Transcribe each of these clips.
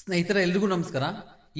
ಸ್ನೇಹಿತರ ಎಲ್ರಿಗೂ ನಮಸ್ಕಾರ.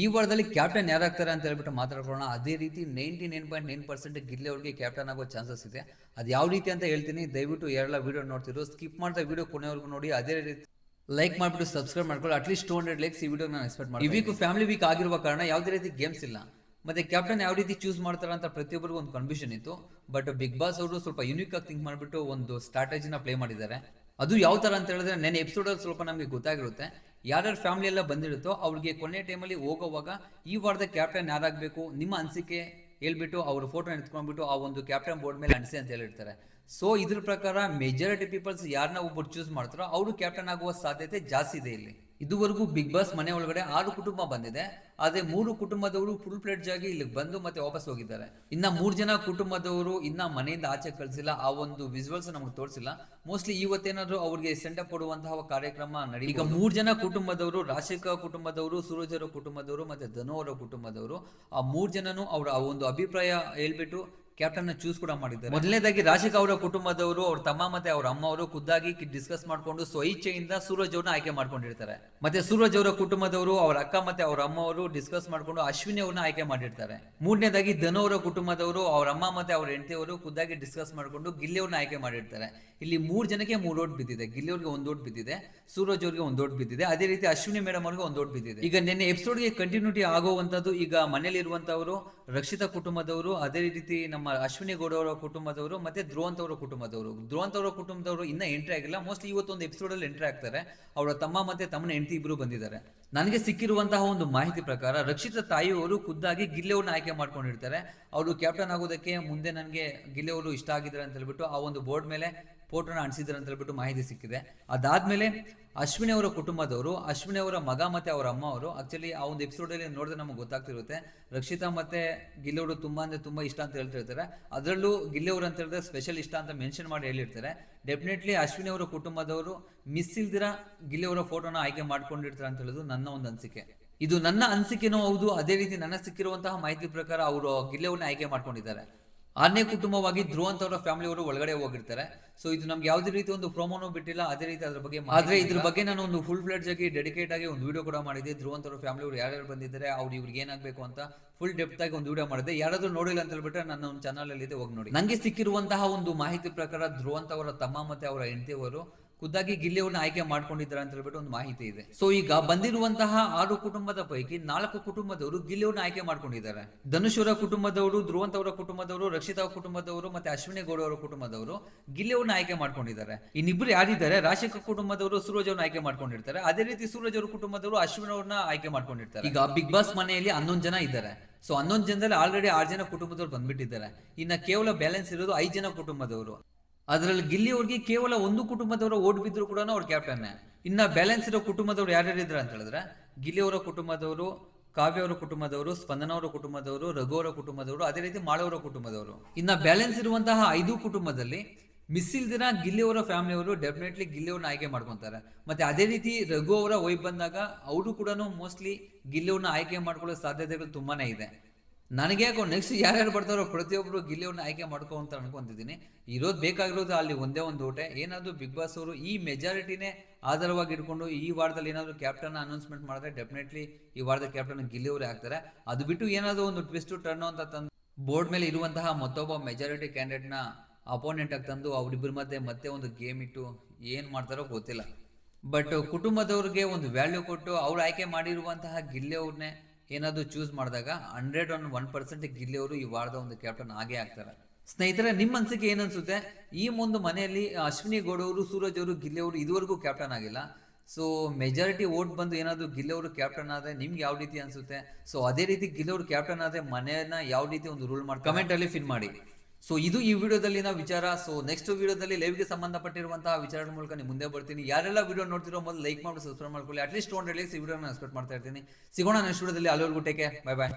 ಈ ವಾರದಲ್ಲಿ ಕ್ಯಾಪ್ಟನ್ ಯಾರಾಗ್ತಾರೆ ಅಂತ ಹೇಳ್ಬಿಟ್ಟು ಮಾತಾಡ್ಕೊಳ್ಳೋಣ. ಅದೇ ರೀತಿ ninety nine point nine percent Gilli ಅವ್ರಿಗೆ ಕ್ಯಾಪ್ಟನ್ ಆಗೋ ಚಾನ್ಸಸ್ ಇದೆ. ಅದು ಯಾವ ರೀತಿ ಅಂತ ಹೇಳ್ತೀನಿ. ದಯವಿಟ್ಟು ಯಾರೆಲ್ಲ ವಿಡಿಯೋ ನೋಡ್ತಿರೋ ಸ್ಕಿಪ್ ಮಾಡ್ತಾ ವಿಡಿಯೋ ಕೊನೆವರೆಗೂ ನೋಡಿ. ಅದೇ ರೀತಿ ಲೈಕ್ ಮಾಡಿಬಿಟ್ಟು ಸಬ್ಸ್ಕ್ರೈಬ್ ಮಾಡ್ಕೊಳ್ಳಿ. At least two hundred likes ಈ ವಿಡಿಯೋ ನಾನು ಎಕ್ಸ್ಪೆಕ್ಟ್ ಮಾಡಿ ಈ ವೀಕ್ ಫ್ಯಾಮಿಲಿ ವೀಕ್ ಆಗಿರುವ ಕಾರಣ ಯಾವುದೇ ರೀತಿ ಗೇಮ್ಸ್ ಇಲ್ಲ. ಮತ್ತೆ ಕ್ಯಾಪ್ಟನ್ ಯಾವ ರೀತಿ ಚೂಸ್ ಮಾಡ್ತಾರೆ ಅಂತ ಪ್ರತಿಯೊಬ್ಬರಿಗೂ ಒಂದು ಕನ್ಫ್ಯೂಷನ್ ಇತ್ತು. ಬಟ್ ಬಿಗ್ ಬಾಸ್ ಅವರು ಸ್ವಲ್ಪ ಯುನಿಕ್ ಆಗಿ ಥಿಂಕ್ ಮಾಡಿಬಿಟ್ಟು ಒಂದು ಸ್ಟ್ರಾಟಜಿನ ಪ್ಲೇ ಮಾಡಿದ್ದಾರೆ. ಅದು ಯಾವ ಥರ ಅಂತ ಹೇಳಿದ್ರೆ ನೆನೆ ಎಪಿಸೋಡಲ್ಲಿ ಸ್ವಲ್ಪ ನಮಗೆ ಗೊತ್ತಾಗಿರುತ್ತೆ. ಯಾರ್ಯಾರ ಫ್ಯಾಮಿಲಿ ಎಲ್ಲ ಬಂದಿರುತ್ತೋ ಅವ್ರಿಗೆ ಕೊನೆ ಟೈಮಲ್ಲಿ ಹೋಗೋವಾಗ ಈ ವಾರದ ಕ್ಯಾಪ್ಟನ್ ಯಾರಾಗಬೇಕು? ನಿಮ್ಮ ಅನಿಸಿಕೆ ಹೇಳ್ಬಿಟ್ಟು ಅವ್ರ ಫೋಟೋ ಎತ್ಕೊಂಡ್ಬಿಟ್ಟು ಆ ಒಂದು ಕ್ಯಾಪ್ಟನ್ ಬೋರ್ಡ್ ಮೇಲೆ ಅನಿಸಿ ಅಂತ ಹೇಳಿರ್ತಾರೆ. ಸೊ ಇದ್ರ ಪ್ರಕಾರ ಮೆಜಾರಿಟಿ ಪೀಪಲ್ಸ್ ಯಾರನ್ನ ಒಬ್ಬರು ಚೂಸ್ ಮಾಡ್ತಾರೋ ಅವರು ಕ್ಯಾಪ್ಟನ್ ಆಗುವ ಸಾಧ್ಯತೆ ಜಾಸ್ತಿ ಇದೆ ಇಲ್ಲಿ. ಇದುವರೆಗೂ ಬಿಗ್ ಬಾಸ್ ಮನೆ ಒಳಗಡೆ ಆರು ಕುಟುಂಬ ಬಂದಿದೆ. ಆದ್ರೆ ಮೂರು ಕುಟುಂಬದವರು ಫುಲ್ ಪ್ಲೇಟ್ ಆಗಿ ಇಲ್ಲಿಗೆ ಬಂದು ಮತ್ತೆ ವಾಪಸ್ ಹೋಗಿದ್ದಾರೆ. ಇನ್ನ ಮೂರ್ ಜನ ಕುಟುಂಬದವರು ಇನ್ನ ಮನೆಯಿಂದ ಆಚೆ ಕಳಿಸಿಲ್ಲ. ಆ ಒಂದು ವಿಜುವಲ್ಸ್ ನಮಗೆ ತೋರಿಸಿಲ್ಲ. ಮೋಸ್ಟ್ಲಿ ಇವತ್ತೇನಾದ್ರು ಅವ್ರಿಗೆ ಸೆಂಟಪ್ ಕೊಡುವಂತಹ ಕಾರ್ಯಕ್ರಮ ನಡಿ ಈಗ ಮೂರ್ ಜನ ಕುಟುಂಬದವರು, ರಾಶಿಕ ಕುಟುಂಬದವರು, ಸೂರಜರ ಕುಟುಂಬದವರು ಮತ್ತೆ ಧನು ಅವರ ಕುಟುಂಬದವರು, ಆ ಮೂರ್ ಜನನು ಅವರ ಆ ಒಂದು ಅಭಿಪ್ರಾಯ ಹೇಳ್ಬಿಟ್ಟು ಕ್ಯಾಪ್ಟನ್ ಚೂಸ್ ಕೂಡ ಮಾಡಿದ್ದಾರೆ. ಮೊದಲನೇದಾಗಿ ರಾಶಿಕ್ ಅವರ ಕುಟುಂಬದವರು, ಅವ್ರ ತಮ್ಮ ಮತ್ತೆ ಅವ್ರ ಅಮ್ಮ ಅವರು ಖುದ್ದಾಗಿ ಡಿಸ್ಕಸ್ ಮಾಡ್ಕೊಂಡು ಸ್ವಇಚ್ಛೆಯಿಂದ ಸೂರಜ್ ಅವ್ರನ್ನ ಆಯ್ಕೆ ಮಾಡ್ಕೊಂಡಿರ್ತಾರೆ. ಮತ್ತೆ ಸೂರಜ್ ಅವರ ಕುಟುಂಬದವರು, ಅವ್ರ ಅಕ್ಕ ಮತ್ತೆ ಅವ್ರ ಅಮ್ಮ ಅವರು ಡಿಸ್ಕಸ್ ಮಾಡ್ಕೊಂಡು ಅಶ್ವಿನಿ ಅವ್ರನ್ನ ಆಯ್ಕೆ ಮಾಡಿರ್ತಾರೆ. ಮೂರನೇದಾಗಿ ಧನು ಅವರ ಕುಟುಂಬದವರು, ಅವ್ರ ಅಮ್ಮ ಮತ್ತೆ ಅವ್ರ ಹೆಂಡತಿ ಅವರು ಖುದ್ದಾಗಿ ಡಿಸ್ಕಸ್ ಮಾಡಿಕೊಂಡು ಗಿಲ್ಲಿ ಅವ್ರನ್ನ ಆಯ್ಕೆ ಮಾಡಿರ್ತಾರೆ. ಇಲ್ಲಿ ಮೂರ್ ಜನಕ್ಕೆ ಮೂರ್ ಓಟ್ ಬಿದ್ದಿದೆ. ಗಿಲ್ಲಿ ಒಂದು ಒಂದ್ ಓಟ್ ಬಿದ್ದಿದೆ, ಸೂರಜ್ ಅವ್ರಿಗೆ ಒಂದ್ ಓಟ್ ಬಿದ್ದಿದೆ. ಅದೇ ರೀತಿ ಅಶ್ವಿನಿ ಮೇಡಮ್ ಅವ್ರಿಗೆ ಒಂದ್ ಓಟ್ ಬಿದ್ದಿದೆ. ಈಗ ನಿನ್ನೆ ಎಪಿಸೋಡ್ಗೆ ಕಂಟಿನ್ಯೂಟಿ ಆಗುವಂತದ್ದು ಈಗ ಮನೇಲಿ ಇರುವಂತವರು ರಕ್ಷಿತಾ ಕುಟುಂಬದವರು, ಅದೇ ರೀತಿ ನಮ್ಮ ಅಶ್ವಿನಿ ಗೌಡ ಅವರ ಕುಟುಂಬದವರು ಮತ್ತೆ ಧ್ರುವಂತ್ ಅವರ ಕುಟುಂಬದವರು. ಧ್ರುವಂತ್ ಅವರ ಕುಟುಂಬದವರು ಇನ್ನ ಎಂಟ್ರಿ ಆಗಿಲ್ಲ. ಮೋಸ್ಟ್ಲಿ ಇವತ್ತೊಂದು ಎಪಿಸೋಡ್ ಅಲ್ಲಿ ಎಂಟ್ರಿ ಆಗ್ತಾರೆ. ಅವರ ತಮ್ಮ ಮತ್ತೆ ತಮ್ಮನ ಹೆಂಡತಿ ಇಬ್ರು ಬಂದಿದ್ದಾರೆ. ನನಗೆ ಸಿಕ್ಕಿರುವಂತಹ ಒಂದು ಮಾಹಿತಿ ಪ್ರಕಾರ ರಕ್ಷಿತ ತಾಯಿಯವರು ಖುದ್ದಾಗಿ ಗಿಲ್ಲೆಯವ್ರನ್ನ ಆಯ್ಕೆ ಮಾಡ್ಕೊಂಡಿರ್ತಾರೆ. ಅವರು ಕ್ಯಾಪ್ಟನ್ ಆಗೋದಕ್ಕೆ ಮುಂದೆ ನನಗೆ ಗಿಲ್ಲೆಯವರು ಇಷ್ಟ ಆಗಿದ್ದಾರೆ ಅಂತ ಹೇಳ್ಬಿಟ್ಟು ಆ ಒಂದು ಬೋರ್ಡ್ ಮೇಲೆ ಫೋಟೋನ ಅಂಟಿಸಿದ್ದಾರೆ ಅಂತ ಹೇಳ್ಬಿಟ್ಟು ಮಾಹಿತಿ ಸಿಕ್ಕಿದೆ. ಅದಾದ್ಮೇಲೆ ಅಶ್ವಿನಿ ಅವರ ಕುಟುಂಬದವರು, ಅಶ್ವಿನಿ ಅವರ ಮಗ ಮತ್ತೆ ಅವರ ಅಮ್ಮ ಅವರು ಆಕ್ಚುಲಿ ಆ ಒಂದು ಎಪಿಸೋಡ್ ಅಲ್ಲಿ ನೋಡಿದ್ರೆ ನಮಗೆ ಗೊತ್ತಾಗ್ತಿರುತ್ತೆ. ರಕ್ಷಿತಾ ಮತ್ತೆ ಗಿಲ್ಲವರು ತುಂಬಾ ಅಂದ್ರೆ ತುಂಬಾ ಇಷ್ಟ ಅಂತ ಹೇಳ್ತಿರ್ತಾರೆ. ಅದರಲ್ಲೂ ಗಿಲ್ಲಿ ಅವರು ಅಂತ ಹೇಳಿದ್ರೆ ಸ್ಪೆಷಲ್ ಇಷ್ಟ ಅಂತ ಮೆನ್ಷನ್ ಮಾಡಿ ಹೇಳಿರ್ತಾರೆ. ಡೆಫಿನೆಟ್ಲಿ ಅಶ್ವಿನಿ ಅವರ ಕುಟುಂಬದವರು ಮಿಸ್ ಇಲ್ದಿರ ಗಿಲ್ಲೆಯವರ ಫೋಟೋನ ಆಯ್ಕೆ ಮಾಡ್ಕೊಂಡಿರ್ತಾರೆ ಅಂತ ಹೇಳೋದು ನನ್ನ ಒಂದು ಅನಿಸಿಕೆ. ಇದು ನನ್ನ ಅನಿಸಿಕೆನೂ ಹೌದು, ಅದೇ ರೀತಿ ನನ್ನ ಸಿಕ್ಕಿರುವಂತಹ ಮಾಹಿತಿ ಪ್ರಕಾರ ಅವರು ಗಿಲ್ಲೆವನ್ನ ಆಯ್ಕೆ ಮಾಡ್ಕೊಂಡಿದ್ದಾರೆ. ಆರನೇ ಕುಟುಂಬವಾಗಿ ಧ್ರುವಂತ್ ಅವರ ಫ್ಯಾಮಿಲಿ ಅವರು ಒಳಗಡೆ ಹೋಗಿರ್ತಾರೆ. ಸೊ ಇದು ನಮ್ಗೆ ಯಾವುದೇ ರೀತಿ ಒಂದು ಪ್ರೋಮೋನು ಬಿಟ್ಟಿಲ್ಲ. ಅದೇ ರೀತಿ ಅದ್ರ ಬಗ್ಗೆ ಆದ್ರೆ ಇದ್ರ ಬಗ್ಗೆ ನಾನು ಒಂದು ಫುಲ್ ಫ್ಲೆಡ್ಜ್ ಆಗಿ ಡೆಡಿಕೇಟ್ ಆಗಿ ಒಂದು ವಿಡಿಯೋ ಕೂಡ ಮಾಡಿದೆ ಧ್ರುವಂತ್ ಅವರ ಫ್ಯಾಮಿಲಿ ಅವರು ಯಾರ್ಯಾರು ಬಂದಿದ್ದಾರೆ ಅವ್ರು ಇವ್ರಿಗೆ ಏನಾಗಬೇಕು ಅಂತ ಫುಲ್ ಡೆಪ್ತ್ ಆಗಿ ಒಂದು ವಿಡಿಯೋ ಮಾಡಿದೆ ಯಾರಾದ್ರೂ ನೋಡಿಲ್ಲ ಅಂತ ಹೇಳ್ಬಿಟ್ರೆ ನನ್ನ ಒಂದು ಚಾನಲ್ ಅಲ್ಲಿ ಇದೆ ಹೋಗಿ ನೋಡಿ. ನಂಗೆ ಸಿಕ್ಕಿರುವಂತಹ ಒಂದು ಮಾಹಿತಿ ಪ್ರಕಾರ ಧ್ರುವಂತ್ ಅವರ ತಮ್ಮ ಮತ್ತೆ ಅವರ ಹೆಂಡತಿಯವರು ಖುದ್ದಾಗಿ ಗಿಲ್ಲಿ ಆಯ್ಕೆ ಮಾಡ್ಕೊಂಡಿದ್ದಾರೆ ಅಂತ ಹೇಳ್ಬಿಟ್ಟು ಒಂದು ಮಾಹಿತಿ ಇದೆ. ಸೊ ಈಗ ಬಂದಿರುವಂತಹ ಆರು ಕುಟುಂಬದ ಪೈಕಿ ನಾಲ್ಕು ಕುಟುಂಬದವರು ಗಿಲ್ಲಿ ಆಯ್ಕೆ ಮಾಡ್ಕೊಂಡಿದ್ದಾರೆ. ಧನುಷ್ ಕುಟುಂಬದವರು ಧ್ರುವಂತ್ ಅವರ ಕುಟುಂಬದವರು ರಕ್ಷಿತಾ ಕುಟುಂಬದವರು ಮತ್ತೆ ಅಶ್ವಿನಿ ಗೌಡ ಅವರ ಕುಟುಂಬದವರು ಗಿಲ್ಲಿ ಆಯ್ಕೆ ಮಾಡ್ಕೊಂಡಿದ್ದಾರೆ. ಇನ್ನಿಬ್ರು ಯಾರಿದ್ದಾರೆ? ರಾಶಿಕ ಕುಟುಂಬದವರು ಸೂರಜ್ ಅವ್ರನ್ನ ಆಯ್ಕೆ ಮಾಡ್ಕೊಂಡಿರ್ತಾರೆ. ಅದೇ ರೀತಿ ಸೂರಜ್ ಅವರ ಕುಟುಂಬದವರು ಅಶ್ವಿನ್ ಅವ್ರನ್ನ ಆಯ್ಕೆ ಮಾಡ್ಕೊಂಡಿರ್ತಾರೆ. ಈಗ ಬಿಗ್ ಬಾಸ್ ಮನೆಯಲ್ಲಿ ಹನ್ನೊಂದು ಜನ ಇದ್ದಾರೆ. ಸೊ ಹನ್ನೊಂದು ಜನದಲ್ಲಿ ಆಲ್ರೆಡಿ ಆರು ಜನ ಕುಟುಂಬದವ್ರು ಬಂದ್ಬಿಟ್ಟಿದ್ದಾರೆ. ಇನ್ನ ಕೇವಲ ಬ್ಯಾಲೆನ್ಸ್ ಇರೋದು ಐದು ಜನ ಕುಟುಂಬದವರು. ಅದರಲ್ಲಿ ಗಿಲ್ಲಿ ಅವ್ರಿಗೆ ಕೇವಲ ಒಂದು ಕುಟುಂಬದವರು ಓಟ್ ಬಿದ್ರು ಕೂಡ ಅವ್ರ ಕ್ಯಾಪ್ಟನ್ ಇನ್ನ ಬ್ಯಾಲೆನ್ಸ್ ಇರೋ ಕುಟುಂಬದವ್ರು ಯಾರ್ಯಾರು ಇದ್ರ ಅಂತ ಹೇಳಿದ್ರೆ, ಗಿಲ್ಲಿ ಅವರ ಕುಟುಂಬದವರು, ಕಾವ್ಯ ಅವರ ಕುಟುಂಬದವರು, ಸ್ಪಂದನ ಅವರ ಕುಟುಂಬದವರು, ರಘು ಅವರ ಕುಟುಂಬದವರು, ಅದೇ ರೀತಿ ಮಾಳವರ ಕುಟುಂಬದವರು. ಇನ್ನ ಬ್ಯಾಲೆನ್ಸ್ ಇರುವಂತಹ ಐದು ಕುಟುಂಬದಲ್ಲಿ ಮಿಸ್ ದಿನ ಗಿಲ್ಲಿ ಅವರ ಫ್ಯಾಮಿಲಿ ಅವರು ಡೆಫಿನೆಟ್ಲಿ ಗಿಲ್ಲಿ ಅವ್ರನ್ನ ಆಯ್ಕೆ ಮಾಡ್ಕೊಂತಾರೆ. ಮತ್ತೆ ಅದೇ ರೀತಿ ರಘು ಅವರ ವೈಫ್ ಬಂದಾಗ, ಅವರು ಕೂಡ ಮೋಸ್ಟ್ಲಿ ಗಿಲ್ಲಿ ಅವ್ರನ್ನ ಆಯ್ಕೆ ಮಾಡ್ಕೊಳ್ಳೋ ಸಾಧ್ಯತೆಗಳು ತುಂಬಾನೇ ಇದೆ. ನನಗೆ ಯಾಕೋ ನೆಕ್ಸ್ಟ್ ಯಾರ್ಯಾರು ಬರ್ತಾರೋ ಪ್ರತಿಯೊಬ್ಬರು ಗಿಲ್ಲಿಯವ್ರನ್ನ ಆಯ್ಕೆ ಮಾಡ್ಕೋ ಅಂತ ಅನ್ಕೊಂತಿದ್ದೀನಿ. ಇರೋದು ಬೇಕಾಗಿರೋದು ಅಲ್ಲಿ ಒಂದೇ ಒಂದು ಓಟೆ ಏನಾದರೂ ಬಿಗ್ ಬಾಸ್ ಅವರು ಈ ಮೆಜಾರಿಟಿನೇ ಆಧಾರವಾಗಿ ಇಟ್ಕೊಂಡು ಈ ವಾರದಲ್ಲಿ ಏನಾದರೂ ಕ್ಯಾಪ್ಟನ್ ಅನೌನ್ಸ್ಮೆಂಟ್ ಮಾಡಿದ್ರೆ ಡೆಫಿನೆಟ್ಲಿ ಈ ವಾರದ ಕ್ಯಾಪ್ಟನ್ ಗಿಲ್ಲಿಯವರೇ ಆಗ್ತಾರೆ. ಅದು ಬಿಟ್ಟು ಏನಾದರೂ ಒಂದು ಟ್ವಿಸ್ಟು ಟರ್ನ್ ಅಂತ ತಂದು ಬೋರ್ಡ್ ಮೇಲೆ ಇರುವಂತಹ ಮತ್ತೊಬ್ಬ ಮೆಜಾರಿಟಿ ಕ್ಯಾಂಡಿಡೇಟ್ನ ಅಪೋನೆಂಟ್ ಆಗಿ ತಂದು ಅವರಿಬ್ಬರ ಮಧ್ಯೆ ಮತ್ತೆ ಒಂದು ಗೇಮ್ ಇಟ್ಟು ಏನು ಮಾಡ್ತಾರೋ ಗೊತ್ತಿಲ್ಲ. ಬಟ್ ಕುಟುಂಬದವ್ರಿಗೆ ಒಂದು ವ್ಯಾಲ್ಯೂ ಕೊಟ್ಟು ಅವ್ರು ಆಯ್ಕೆ ಮಾಡಿರುವಂತಹ ಗಿಲ್ಲಿ ಅವ್ರನ್ನೇ ಏನಾದರೂ ಚೂಸ್ ಮಾಡಿದಾಗ hundred one one percent Gilli ಅವರು ಈ ವಾರದ ಒಂದು ಕ್ಯಾಪ್ಟನ್ ಆಗೇ ಆಗ್ತಾರೆ. ಸ್ನೇಹಿತರೆ ನಿಮ್ಮ ಅನ್ಸಿಕೆ ಏನನ್ಸುತ್ತೆ ಈ ಒಂದು ಮನೆಯಲ್ಲಿ ಅಶ್ವಿನಿ ಗೌಡವರು ಸೂರಜ್ ಅವರು, ಗಿಲ್ಲಿ ಅವರು ಇದುವರೆಗೂ ಕ್ಯಾಪ್ಟನ್ ಆಗಿಲ್ಲ. ಸೊ ಮೆಜಾರಿಟಿ ಓಟ್ ಬಂದು ಏನಾದರೂ ಗಿಲ್ಲೆಯವರು ಕ್ಯಾಪ್ಟನ್ ಆದರೆ ನಿಮ್ಗೆ ಯಾವ ರೀತಿ ಅನಿಸುತ್ತೆ? ಸೊ ಅದೇ ರೀತಿ ಗಿಲ್ಲೆಯವರು ಕ್ಯಾಪ್ಟನ್ ಆದರೆ ಮನೆಯನ್ನ ಯಾವ ರೀತಿ ಒಂದು ರೂಲ್ ಮಾಡಿ ಕಮೆಂಟಲ್ಲಿ ಫಿಲ್ ಮಾಡಿ. ಸೊ ಇದು ಈ ವಿಡಿಯೋದಲ್ಲಿನ ವಿಚಾರ. ಸೊ ನೆಕ್ಸ್ಟ್ ವಿಡಿಯೋದಲ್ಲಿ ಲೈವ್ಗೆ ಸಂಬಂಧಪಟ್ಟಿರುವಂತಹ ವಿಚಾರದ ಮೂಲಕ ನೀವು ಮುಂದೆ ಬರ್ತೀನಿ. ಯಾರೆಲ್ಲ ವಿಡಿಯೋ ನೋಡ್ತಿರೋ ಮೊದಲು ಲೈಕ್ ಮಾಡಿ ಸಬ್ಸ್ಕ್ರೈಬ್ ಮಾಡ್ಕೊಳ್ಳಿ. ಅಟ್ಲೀಸ್ಟ್ ಟು ಹಂಡ್ರೆಡ್ ಲೈಕ್ಸ್ ಈ ವಿಡಿಯೋನ ಎಕ್ಸ್ಪೆಕ್ಟ್ ಮಾಡ್ತಾ ಇರ್ತೀನಿ. ಸಿಗೋಣ ನೆಕ್ಸ್ಟ್ ವಿಡಿಯೋದಲ್ಲಿ. ಅಲ್ಲಿವರೆಗೂ ಟೇಕೆ ಬೈ ಬಾಯ್